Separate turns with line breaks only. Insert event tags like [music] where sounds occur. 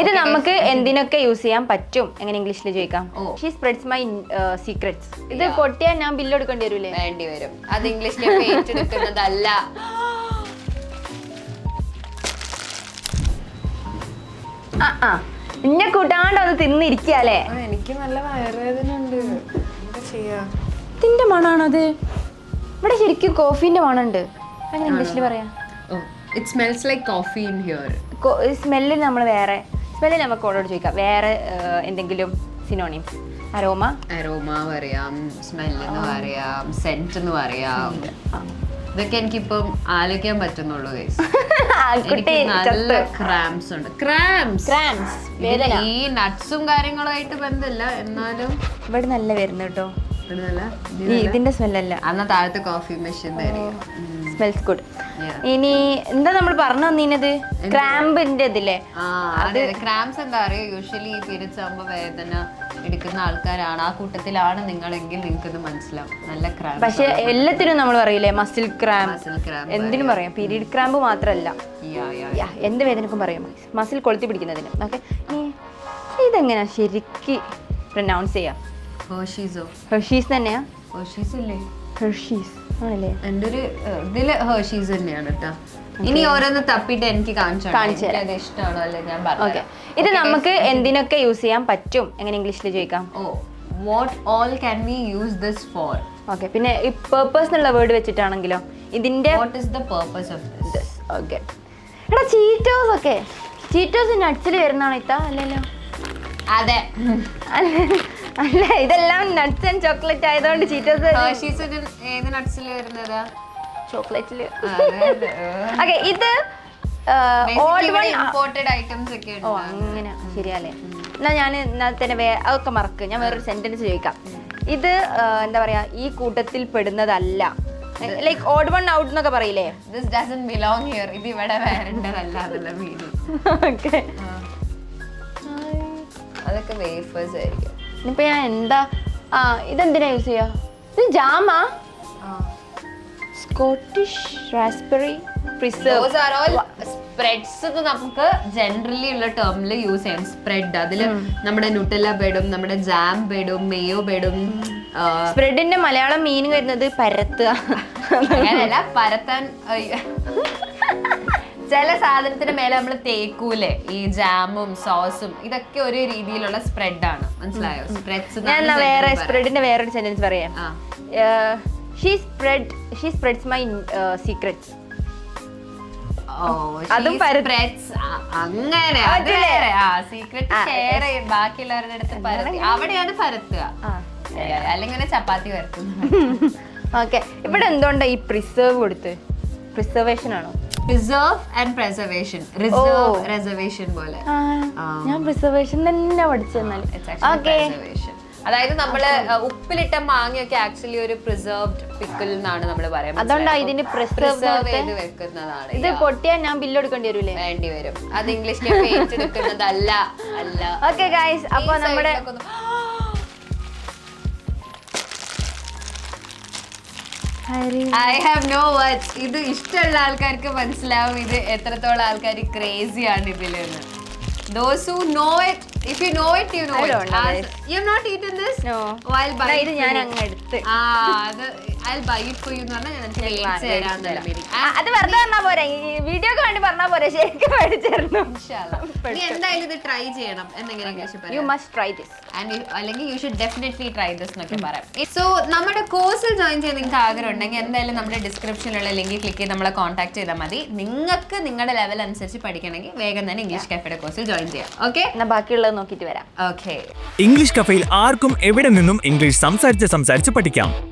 ഇത് നമുക്ക് എന്തിനൊക്കെ യൂസ് ചെയ്യാൻ പറ്റും? എങ്ങനെ ഇംഗ്ലീഷിൽ ചോദിക്കാം. ഷീ സ്പ്രെഡ്സ് മൈ സീക്രട്സ് ഇത് പൊട്ടിയാൽ ഞാൻ ബില്ല് എടുക്കേണ്ടി വരൂലേ?
വേണ്ടി വരും. അത് ഇംഗ്ലീഷിലേക്ക് ഏറ്റെടുക്കുന്നതല്ല
ആ ആ. ഇന്നെ കൂട്ടാണ്ട് അത് തിന്നിരിക്കാല്ലേ?
എനിക്ക് നല്ല വയറുവേദന ഉണ്ട്. എന്താ ചെയ്യാ?
ഇതിന്റെ മണാണത് ഇവിടെ ശരിക്കും കോഫീന്റെ മണുണ്ട്. അങ്ങനെ ഇംഗ്ലീഷിൽ പറയാം?
It smells like coffee in here
സ്മെല്ലിൽ നമ്മൾ വേറെ സ്മെല്ലിൽ നമുക്ക് ഓളോട് ചോദിക്കാം. വേറെ എന്തെങ്കിലും സിനോണിംസ് അരോമ
അരോമ പറയാം സ്മെൽ എന്ന് പറയാം സെന്റ് എന്ന് പറയാം. ഇതൊക്കെ എനിക്കിപ്പം ആലോചിക്കാൻ പറ്റുന്നുള്ളൂ [laughs] എനിക്ക് നല്ല ക്രാംസ് ഉണ്ട്. ക്രാംസ്
ക്രാംസ്
ഈ നട്ട്സും കാര്യങ്ങളുമായിട്ട് ബന്ധമില്ല എന്നാലും.
ഇവിടെ നല്ല വരുന്നു കേട്ടോ ഇതിന്റെ സ്മെല്ലല്ല
അന്ന് താഴത്തെ കോഫി മെഷീൻ തരിക.
സ്മെൽസ് ഗുഡ് ഇനി എന്താ നമ്മൾ പറഞ്ഞു തന്നീനത്? ക്രാമ്പിന്റെ ഇതില്ലേ?
അതെ ക്രാംസ് എന്താ പറയുക യൂഷ്വലി പീരിയഡ്സ് ആകുമ്പോൾ വേദന എടുക്കുന്ന ആൾക്കാരാണ്. ആ കൂട്ടത്തിലാണ് നിങ്ങളെങ്കിൽ നിങ്ങൾക്ക് ഇത് മനസ്സിലാവും. നല്ല ക്രാംസ്
പക്ഷെ എല്ലാത്തിനും നമ്മൾ പറയില്ലേ? മസിൽ ക്രാമ്പ് എന്തിനും പറയാം. പീരീഡ് ക്രാമ്പ് മാത്രമല്ല. എന്ത് വേദനക്കും പറയാം. മസിൽ കൊളുത്തി പിടിക്കുന്നതിന്. ഓക്കെ ഇതെങ്ങനെയാ ശരിക്ക് പ്രൊനൗൺസ് ചെയ്യാം?
ഹേർഷീസോ
ഹെർഷീസ് തന്നെയാ?
ഹെർഷീസ് ഇല്ലേ?
ഹെർഷീസ് ആണല്ലേ?
എന്റെ ഒരു ഇതിൽ ഹേർഷീസ് തന്നെയാണ് കേട്ടോ ഇനി ഓരോന്ന് തപ്പിട്ട് എനിക്ക് കാണിച്ചു. അത് ഇഷ്ടമാണോ അല്ലെ ഞാൻ പറഞ്ഞു
ഇത് നമുക്ക് എന്തിനൊക്കെ യൂസ് ചെയ്യാൻ പറ്റും? എങ്ങനെ ഇംഗ്ലീഷിൽ ചോദിക്കാം.
ഓ what all can we use this for
okay പിന്നെ ഈ പേർപ്പസ് എന്നുള്ള വേർഡ് വെച്ചിട്ടാണെങ്കിലോ ഇതിന്റെ
what is the purpose of this
okay എടാ ചീറ്റോസ് ഒക്കെ. ചീറ്റോസ് നട്സിൽ വരുന്നതാണോ ഇത്ത? അല്ലല്ലോ.
അതെ.
അല്ല ഇതെല്ലാം നട്ട്സ് ആൻഡ് ചോക്ലേറ്റ് ആയതുകൊണ്ട് ചീറ്റേഴ്സ്
ഹേർഷീസ് ഏത് നട്ട്സിൽ വരുന്നത്?
ചോക്ലേറ്റിൽ ഓക്കെ ഇത്
ഇമ്പോർട്ടഡ് ഐറ്റംസ് ഒക്കെ
ഓ അങ്ങനെ. ശരിയല്ലേ എന്നാ ഞാൻ തന്നെ വേ അതൊക്കെ മറക്ക്. ഞാൻ വേറൊരു സെന്റൻസ് ചോദിക്കാം. ഇത് എന്താ പറയാ ഈ കൂട്ടത്തിൽ പെടുന്നതല്ല. ലൈക്ക് ഓഡ് വൺ ഔട്ട് എന്നൊക്കെ പറയില്ലേ?
ദിസ് ഡസൻ ബിലോങ് ഹിയർ ഇത് ഇവിടെ വരേണ്ടതല്ല എന്നുള്ള മീനിങ്
ഓക്കെ [laughs]
അതൊക്കെ വേഫേഴ്സ് ആയിരിക്കും.
ഇനിയിപ്പോ ഞാൻ എന്താ? ആ ഇതെന്തിനാ യൂസ് ചെയ്യാ? ഇത് ജാമാ? Scottish raspberry preserve
are all ഇത് നമുക്ക് ജനറലി ഉള്ള ടേമിൽ യൂസ് ചെയ്യാം. സ്പ്രെഡ് അതിൽ നമ്മുടെ നുട്ടല ബെഡും നമ്മുടെ ജാം ബെഡും മേയോ ബെഡും
സ്പ്രെഡിന്റെ മലയാളം മീനിങ് വരുന്നത് പരത്തുക.
അങ്ങനെയല്ല പരത്താൻ. ചില സാധനത്തിന് മേലെ നമ്മൾ തേക്കൂലേ? ഈ ജാമും സോസും ഇതൊക്കെ ഒരു രീതിയിലുള്ള സ്പ്രെഡ് ആണ്. മനസ്സിലായോ? സ്പ്രെഡ്സ്
ഞാൻ എന്നാ വേറെ സ്പ്രെഡിന്റെ വേറൊരു സെന്റൻസ് പറയാം. She spread she spreads my secrets അതും.
അങ്ങനെ അത് ആ സീക്രട്ട്
ആ,
ഷെയർ ചെയ്യും ബാക്കിയുള്ളവരുടെ അടുത്ത് പരത്തി. അവിടെയാണ് പരത്തുക. അല്ലെങ്കിൽ ചപ്പാത്തി
ഓക്കെ [laughs] ഇവിടെ എന്തുകൊണ്ടാ ഈ പ്രിസേർവ് കൊടുത്ത്? പ്രിസർവേഷൻ ആണോ?
Preserve and preservation reserve. Reservation പോലെ.
ആ. ഞാൻ പ്രിസർവേഷൻ തന്നെ പഠിച്ചെന്നാൽ ഓക്കെ
അതായത് നമ്മൾ ഉപ്പിലിട്ട മാങ്ങയൊക്കെ ആക്ച്വലി ഒരു പ്രിസർവ്ഡ് പിക്കിൾ എന്നാണ് നമ്മൾ പറയുന്നത്
അതുകൊണ്ടാണ് ഇതിന്
പ്രിസർവ് ചെയ്ത് വെക്കുന്നതാണ്
ഇത്. പൊട്ടിയാൽ ഞാൻ ബില്ല് എടുക്കേണ്ടി വരൂലേ?
വേണ്ടി വരും. അത് ഇംഗ്ലീഷിലേക്ക് ഏറ്റെടുക്കുന്നതല്ല അല്ല.
ഓക്കെ ഗായ്സ് അപ്പൊ നമ്മുടെ
ഐ ഹാവ് നോ വാച്ച് ഇത് ഇഷ്ടമുള്ള ആൾക്കാർക്ക് മനസ്സിലാവും. ഇത് എത്രത്തോളം ആൾക്കാർ ക്രേസി ആണ് ഇതിലെന്ന്. Those who know it if you know it you know
know
it you not eaten this
No.
while
എന്നാ
buying
ഇത് ഞാൻ അങ്ങ് എടുത്ത്.
ആ അത്
അത് വെറുതെ പറഞ്ഞാ പോരെ. ഈ വീഡിയോക്ക് വേണ്ടി പറഞ്ഞാ പോരെ. ശരിക്കും മേടിച്ചിരുന്നു
എന്തായാലും ഇത് ട്രൈ ചെയ്യണം ഇംഗ്ലീഷിൽ
you must try this
you- അല്ലെങ്കിൽ you should definitely try this എന്നൊക്കെ പറയാം. സോ നമ്മുടെ കോഴ്സിൽ ജോയിൻ ചെയ്യാൻ നിങ്ങൾക്ക് ആഗ്രഹം ഉണ്ടെങ്കിൽ എന്തായാലും നമ്മുടെ ഡിസ്ക്രിപ്ഷനിലുള്ള ലിങ്കിൽ ക്ലിക്ക് ചെയ്ത് നമ്മളെ കോൺടാക്ട് ചെയ്താൽ മതി. നിങ്ങൾക്ക് നിങ്ങളുടെ ലെവൽ അനുസരിച്ച് പഠിക്കണമെങ്കിൽ വേഗം തന്നെ ഇംഗ്ലീഷ് കഫയുടെ കോഴ്സിൽ ജോയിൻ ചെയ്യാം. ഓക്കെ
എന്നാ ബാക്കിയുള്ളത് നോക്കിയിട്ട് വരാം.
ഓക്കെ
ഇംഗ്ലീഷ് കഫയിൽ ആർക്കും എവിടെ നിന്നും ഇംഗ്ലീഷ് സംസാരിച്ച് സംസാരിച്ച് പഠിക്കാം?